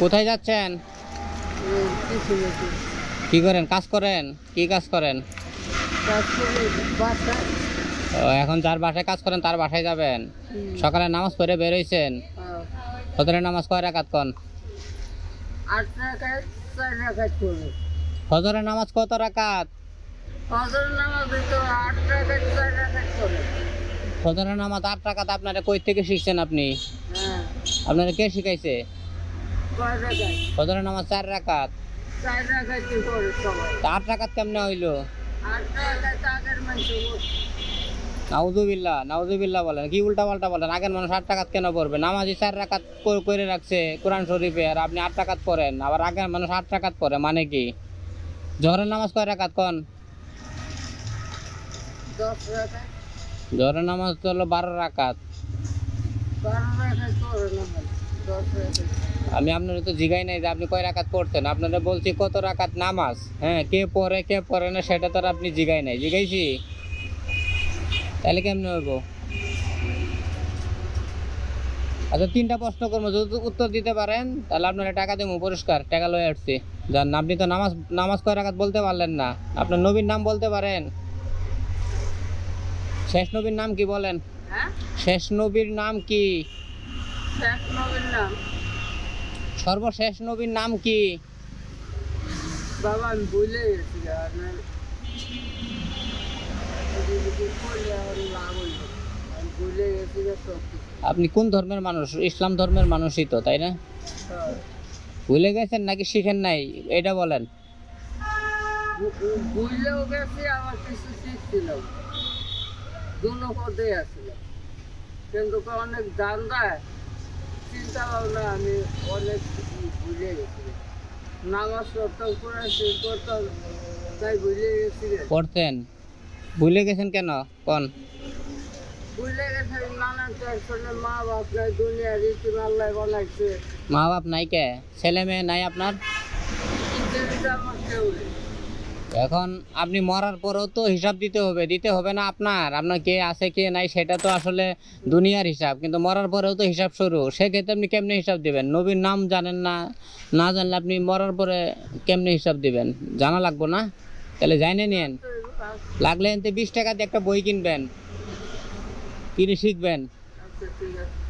কোথায় যাচ্ছেন? কি করেন? কাজ করেন? কি কাজ করেন? এখন যার বাসায় কাজ করেন তার বাসায় যাবেন। সকালে নামাজ পড়ে বেরোইছেন ফজরের নামাজ কয় রাকাত কন? ফজরের নামাজ কত রাকাত? ফজরের নামাজ আট রাকাত আপনারা কই থেকে শিখছেন আপনি? হ্যাঁ। আপনারা কে শিখাইছে? ফজরের নামাজ চার রাকাত আট রাকাত কেমনে হইল? নাউজুবিল্লাহ নাউজুবিল্লাহ বলেন। কি উল্টা পাল্টা বলেন? আগের মানুষ আট টাকাত কেন পড়বে? নামাজি চার রাকাত করে রাখছে কোরআন শরীফে আর আপনি আট টাকাত পড়েন। আবার আগের মানুষ আট টাকাত পড়ে মানে কি? জহরের নামাজ কয় রাকাত কন? জহরের নামাজ তো হলো বারো রাকাত বারো আমি আপনার তো জিগাই নাই যে আপনি কয় রাকাত পড়তেন। আপনারা বলছি কত রাকাত নামাজ? হ্যাঁ কে পড়ে কে পড়ে না সেটা তো আর আপনি জিগাই নাই। জিগাইছি? তাহলে কেমনে হইব? আচ্ছা তিনটা প্রশ্ন করব। যদি উত্তর দিতে পারেন তাহলে আপনারা টাকা দেবো পুরস্কার টাকা লয়ে আসছি। যান আপনি তো নামাজ নামাজ কয় রাকাত বলতে পারলেন না। আপনার নবীর নাম বলতে পারেন? শেষ নবীর নাম কি বলেন? হ্যাঁ? শেষ নবীর নাম কি? সর্বশেষ নবীর নাম কি? বাবা আমি ভুলে গেছি। আপনি কোন ধর্মের মানুষ? ইসলাম ধর্মের মানুষই তো তাই না? হ্যাঁ। ভুলে গেছেন নাকি শিখেন নাই? এটা বলেন। ভু- ভু- গেছি আবার কিছু শিখছিলাম। দুনো পদে আসছিলাম। কিন্তু অনেক দান দেয়। চিন্তা ভাবনা আমি অনেক ভুলে গেছিলাম। নামাজ পড়তাম করেছি করতাম তাই ভুলে গেছি পড়তেন? ভুলে গেছেন কেন? কোন? ভুলে গেছে নানান টেনশনে মা বাপ নাই দুনিয়া রীতি আল্লাহ বানাইছে। মা বাপ নাই কে? ছেলে মেয়ে নাই আপনার? আমার কেউ নেই। এখন আপনি মরার পরেও তো হিসাব দিতে হবে দিতে হবে না আপনার। আপনার কে আছে, কে নাই, সেটা তো আসলে দুনিয়ার হিসাব। কিন্তু মরার পরেও তো হিসাব শুরু। সেক্ষেত্রে আপনি কেমনে হিসাব দিবেন? নবীর নাম জানেন না না জানলে আপনি মরার পরে কেমনে হিসাব দিবেন? জানা লাগবো না? তাহলে জানে নিয়েন। লাগলে এনতে বিশ টাকা দিয়ে একটা বই কিনবেন। কিনে শিখবেন। আচ্ছা ঠিক